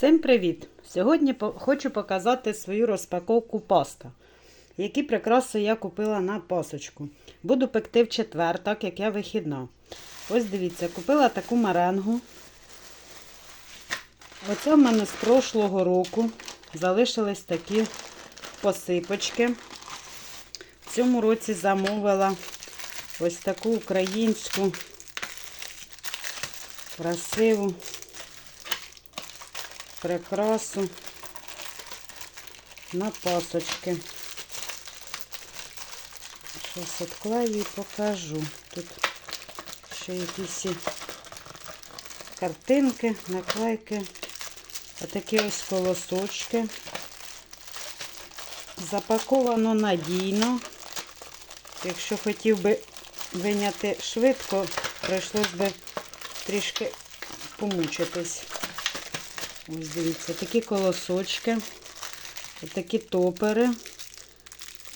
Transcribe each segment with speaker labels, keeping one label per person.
Speaker 1: Всім привіт! Сьогодні хочу показати свою розпаковку паста, які прикраси я купила на пасочку. Буду пекти в четвер, так як я вихідна. Ось дивіться, купила таку меренгу. Оце в мене з прошлого року залишились такі посипочки. В цьому році замовила ось таку українську красиву прикрасу на пасочки. Щось відклею і покажу. Тут ще якісь картинки, наклейки. Отакі ось колосочки. Запаковано надійно. Якщо хотів би виняти швидко, прийшлось би трішки помучитись. Ось дивіться, такі колосочки, такі топери,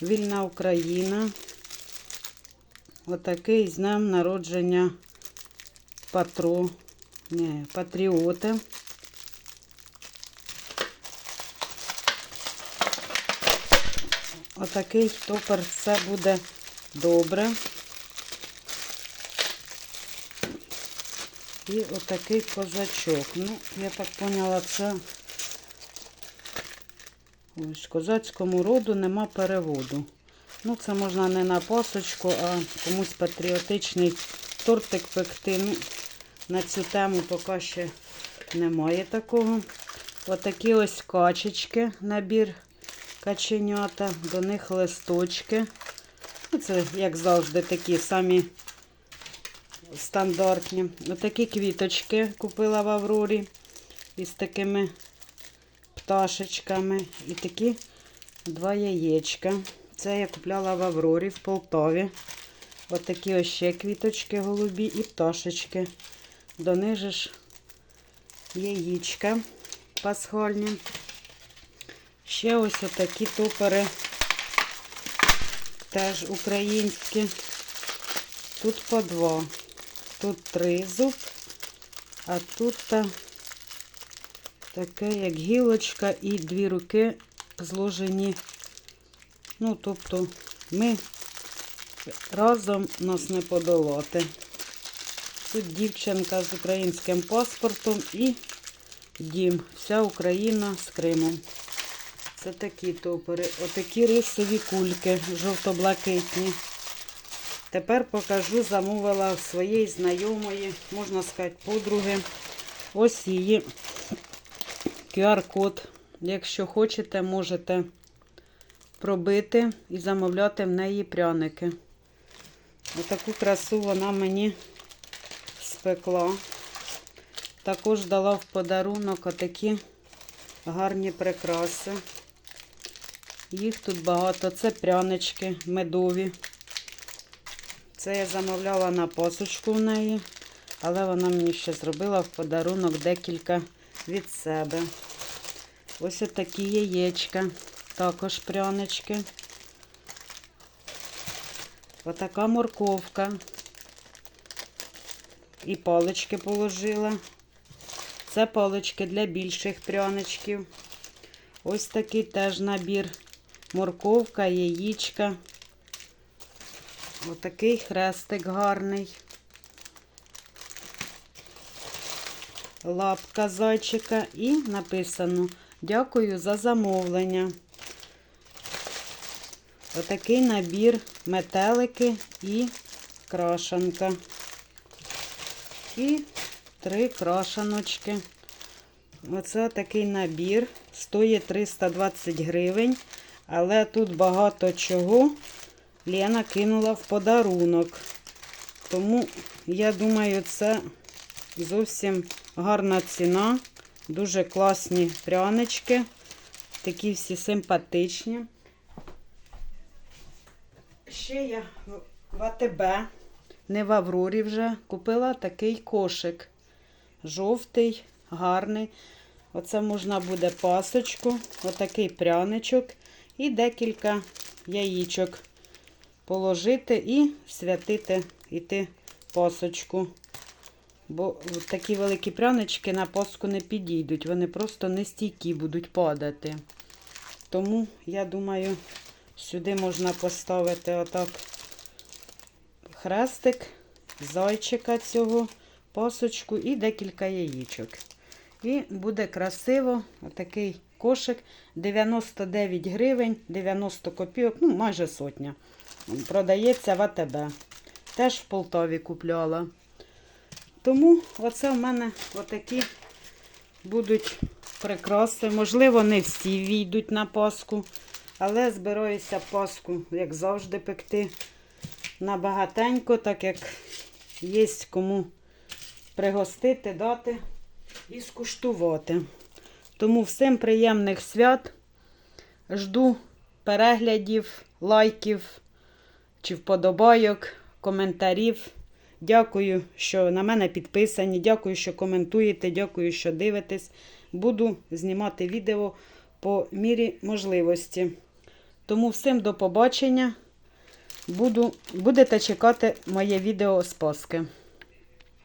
Speaker 1: вільна Україна. Отакий з днем народження патро, не, патріоти. Отакий топер, все буде добре. І отакий козачок. Ну, я так поняла, це ось козацькому роду нема переводу. Ну, це можна не на пасочку, а комусь патріотичний тортик пекти. Ну, на цю тему поки ще немає такого. Отакі ось качечки, набір каченята, до них листочки. Ну, Це, як завжди, такі самі стандартні. Отакі квіточки купила в Аврорі із такими пташечками. І такі два яєчка. Це я купляла в Аврорі в Полтаві. Отакі ось ще квіточки голубі і пташечки. До них же ж яєчка пасхальні. Ще ось отакі топери, теж українські. Тут по два. Тут три зуб, а тут та таке, як гілочка, і дві руки зложені. Ну, тобто, ми разом нас не подолати. Тут дівчинка з українським паспортом і дім. Вся Україна з Кримом. Це такі топори. Отакі рисові кульки, жовто-блакитні. Тепер покажу, замовила своєї знайомої, можна сказати, подруги. Ось її QR-код. Якщо хочете, можете пробити і замовляти в неї пряники. Отаку красу вона мені спекла. Також дала в подарунок отакі гарні прикраси. Їх тут багато. Це прянички медові. Це я замовляла на посочку в неї, але вона мені ще зробила в подарунок декілька від себе. Ось такі яєчка, також прянички. Отака морковка. І палички положила. Це палички для більших пряничків. Ось такий теж набір. Морковка, яєчка. Отакий хрестик гарний. Лапка зайчика і написано Дякую за замовлення. Отакий набір метелики і крашанка. І три крашаночки. Оце такий набір. Стоїть 320 гривень. Але тут багато чого Лена кинула в подарунок. Тому, я думаю, це зовсім гарна ціна. Дуже класні прянички. Такі всі симпатичні. Ще я в АТБ, не в Аврорі вже, купила такий кошик. Жовтий, гарний. Оце можна буде пасочку, отакий пряничок і декілька яєчок положити і святити іти пасочку. Бо такі великі прянички на Пасху не підійдуть. Вони просто нестійкі будуть падати. Тому, я думаю, сюди можна поставити отак хрестик, зайчика цього, пасочку і декілька яєчок. І буде красиво отакий кошик 99 гривень, 90 копійок, ну майже сотня. Продається в АТБ. Теж в Полтаві купляла. Тому оце в мене отакі будуть прикраси. Можливо, не всі війдуть на Пасху, але збираюся Пасху, як завжди, пекти набагатенько, так як є кому пригостити, дати і скуштувати. Тому всім приємних свят. Жду переглядів, лайків чи вподобайок, коментарів. Дякую, що на мене підписані. Дякую, що коментуєте, дякую, що дивитесь. Буду знімати відео по мірі можливості. Тому всім до побачення. Буду, будете чекати моє відео з Пасхи.